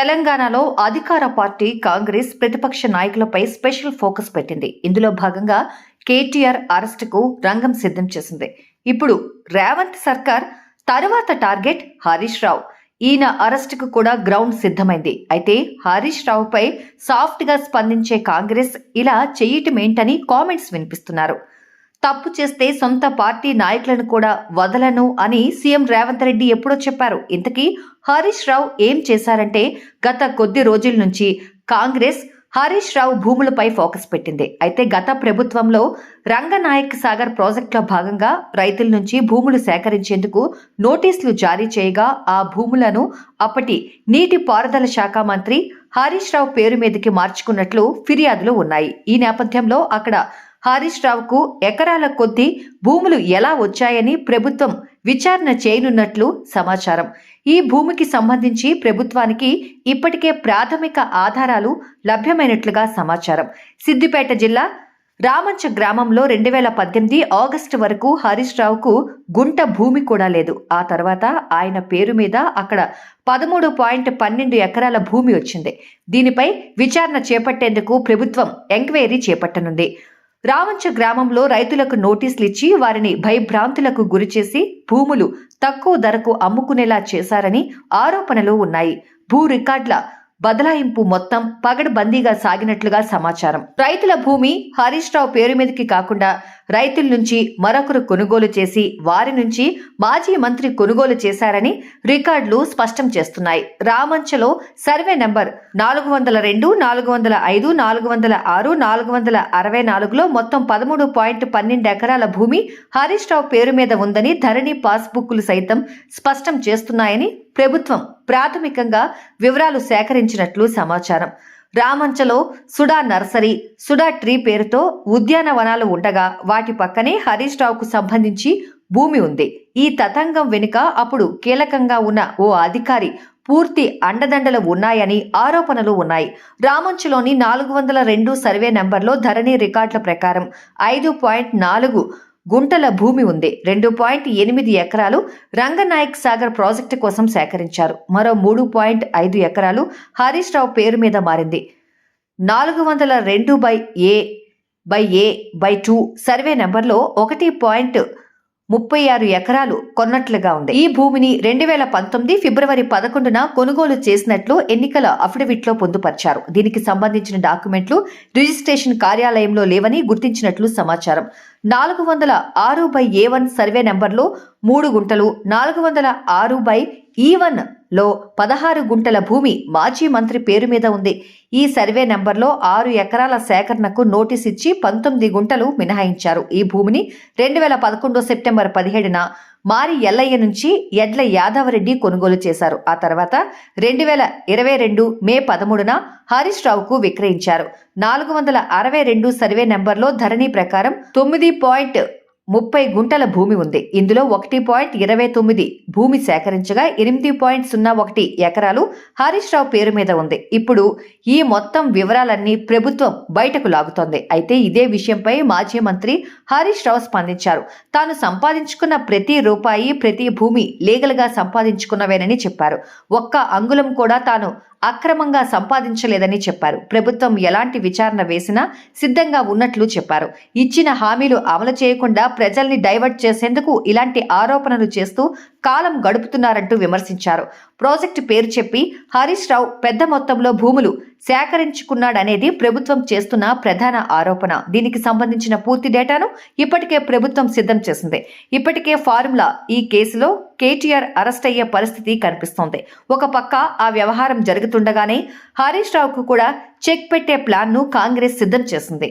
తెలంగాణలో అధికార పార్టీ కాంగ్రెస్ ప్రతిపక్ష నాయకులపై స్పెషల్ ఫోకస్ పెట్టింది. ఇందులో భాగంగా కేటీఆర్ అరెస్టుకు రంగం సిద్ధం చేసింది. ఇప్పుడు రేవంత్ సర్కార్ తరువాత టార్గెట్ హరీష్ రావు. ఈయన అరెస్టుకు కూడా గ్రౌండ్ సిద్ధమైంది. అయితే హరీష్ రావుపై సాఫ్ట్గా స్పందించే కాంగ్రెస్ ఇలా చేయటమేంటని కామెంట్స్ వినిపిస్తున్నారు. తప్పు చేస్తే సొంత పార్టీ నాయకులను కూడా వదలను అని సీఎం రేవంత్ రెడ్డి ఎప్పుడో చెప్పారు. ఇంతకీ హరీష్ రావు ఏం చేశారంటే గత కొద్ది రోజుల నుంచి కాంగ్రెస్ హరీష్ రావు భూములపై ఫోకస్ పెట్టింది. అయితే గత ప్రభుత్వంలో రంగనాయక్ సాగర్ ప్రాజెక్టులో భాగంగా రైతుల నుంచి భూములు సేకరించేందుకు నోటీసులు జారీ చేయగా ఆ భూములను అప్పటి నీటి పారుదల శాఖ మంత్రి హరీష్ రావు పేరు మీదకి మార్చుకున్నట్లు ఫిర్యాదులు ఉన్నాయి. ఈ నేపథ్యంలో అక్కడ హరీష్ రావుకు ఎకరాల కొద్దీ భూములు ఎలా వచ్చాయని ప్రభుత్వం విచారణ చేయనున్నట్లు సమాచారం. ఈ భూమికి సంబంధించి ప్రభుత్వానికి ఇప్పటికే ప్రాథమిక ఆధారాలు లభ్యమైనట్లుగా సమాచారం. సిద్దిపేట జిల్లా రామంచ గ్రామంలో రెండు వేల పద్దెనిమిది ఆగస్టు వరకు హరీష్ రావుకు గుంట భూమి కూడా లేదు. ఆ తర్వాత ఆయన పేరు మీద అక్కడ పదమూడు పాయింట్ పన్నెండు ఎకరాల భూమి వచ్చింది. దీనిపై విచారణ చేపట్టేందుకు ప్రభుత్వం ఎంక్వైరీ చేపట్టనుంది. రావంచ గ్రామంలో రైతులకు నోటీసులు ఇచ్చి వారిని భయభ్రాంతులకు గురిచేసి భూములు తక్కువ ధరకు అమ్ముకునేలా చేశారని ఆరోపణలు ఉన్నాయి. భూ రికార్డుల బదలాయింపు మొత్తం పగడబందీగా సాగినట్లుగా సమాచారం. రైతుల భూమి హరీష్ రావు పేరు మీదకి కాకుండా రైతుల నుంచి మరొకరు కొనుగోలు చేసి వారి నుంచి మాజీ మంత్రి కొనుగోలు చేశారని రికార్డులు స్పష్టం చేస్తున్నాయి. రామంచలో సర్వే నంబర్ నాలుగు వందల రెండు నాలుగు వందల ఐదు నాలుగు వందల ఆరు నాలుగు వందల అరవై నాలుగులో మొత్తం పదమూడు పాయింట్ పన్నెండు ఎకరాల భూమి హరీష్ రావు పేరు మీద ఉందని ధరణి పాస్బుక్లు సైతం స్పష్టం చేస్తున్నాయని ప్రభుత్వం ప్రాథమికంగా వివరాలు సేకరించినట్లు సమాచారం. రామంచలో సుడా నర్సరీ సుడా ట్రీ పేరుతో ఉద్యానవనాలు ఉండగా వాటి పక్కనే హరీష్ రావుకు సంబంధించి భూమి ఉంది. ఈ తతంగం వెనుక అప్పుడు కీలకంగా ఉన్న ఓ అధికారి పూర్తి అండదండలు ఉన్నాయని ఆరోపణలు ఉన్నాయి. రామంచులోని నాలుగు వందల రెండు సర్వే నెంబర్లో ధరణి రికార్డుల ప్రకారం ఐదు పాయింట్ నాలుగు గుంటల భూమి ఉంది. రెండు పాయింట్ ఎనిమిది ఎకరాలు రంగనాయక్ సాగర్ ప్రాజెక్టు కోసం సేకరించారు. మరో మూడు పాయింట్ ఐదు ఎకరాలు హరీష్ రావు పేరు మీద మారింది. నాలుగు వందల రెండు by A by A by two survey నెంబర్లో ఒకటి పాయింట్ ముప్పై ఆరు ఎకరాలు కొన్నట్లుగా ఉంది. ఈ భూమిని రెండు వేల పంతొమ్మిది ఫిబ్రవరి పదకొండున కొనుగోలు చేసినట్లు ఎన్నికల అఫిడవిట్లో పొందుపరిచారు. దీనికి సంబంధించిన డాక్యుమెంట్లు రిజిస్ట్రేషన్ కార్యాలయంలో లేవని గుర్తించినట్లు సమాచారం. నాలుగు వందల ఆరు బై ఏ వన్ సర్వే నెంబర్లో మూడు గుంటలు నాలుగు వందల ఆరు బై ఈ లో పదహారు గుంటల భూమి మాజీ మంత్రి పేరు మీద ఉంది. ఈ సర్వే నెంబర్లో ఆరు ఎకరాల సేకరణకు నోటీస్ ఇచ్చి పంతొమ్మిది గుంటలు మినహాయించారు. ఈ భూమిని రెండు వేల పదకొండు సెప్టెంబర్ పదిహేడున మారి ఎల్లయ్య నుంచి ఎడ్ల యాదవరెడ్డి కొనుగోలు చేశారు. ఆ తర్వాత రెండు వేల ఇరవై రెండు మే పదమూడున హరీష్ రావుకు విక్రయించారు. నాలుగు వందల అరవై రెండు సర్వే నెంబర్లో ధరణి ప్రకారం తొమ్మిది పాయింట్ ముప్పై గుంటల భూమి ఉంది. ఇందులో ఒకటి పాయింట్ ఇరవై తొమ్మిది భూమి సేకరించగా ఎనిమిది పాయింట్ సున్నా ఒకటి ఎకరాలు హరీష్ రావు పేరు మీద ఉంది. ఇప్పుడు ఈ మొత్తం వివరాలన్నీ ప్రభుత్వం బయటకు లాగుతోంది. అయితే ఇదే విషయంపై మాజీ మంత్రి హరీష్ రావు స్పందించారు. తాను సంపాదించుకున్న ప్రతి రూపాయి ప్రతి భూమి లీగల్గా సంపాదించుకున్నవేనని చెప్పారు. ఒక్క అంగుళం కూడా తాను అక్రమంగా సంపాదించలేదని చెప్పారు. ప్రభుత్వం ఎలాంటి విచారణ వేసినా సిద్ధంగా ఉన్నట్లు చెప్పారు. ఇచ్చిన హామీలు అమలు చేయకుండా ప్రజల్ని డైవర్ట్ చేసేందుకు ఇలాంటి ఆరోపణలు చేస్తూ కాలం గడుపుతున్నారంటూ విమర్శించారు. ప్రాజెక్టు పేరు చెప్పి హరీష్ రావు పెద్ద మొత్తంలో భూములు సేకరించుకున్నాడనేది ప్రభుత్వం చేస్తున్న ప్రధాన ఆరోపణ. దీనికి సంబంధించిన పూర్తి డేటాను ఇప్పటికే ప్రభుత్వం సిద్ధం చేసింది. ఇప్పటికే ఫార్ములా ఈ కేసులో కేటీఆర్ అరెస్ట్ అయ్యే పరిస్థితి కనిపిస్తోంది. ఒక పక్క ఆ వ్యవహారం జరుగుతుండగానే హరీష్ రావుకు కూడా చెక్ పెట్టే ప్లాన్ను కాంగ్రెస్ సిద్ధం చేసింది.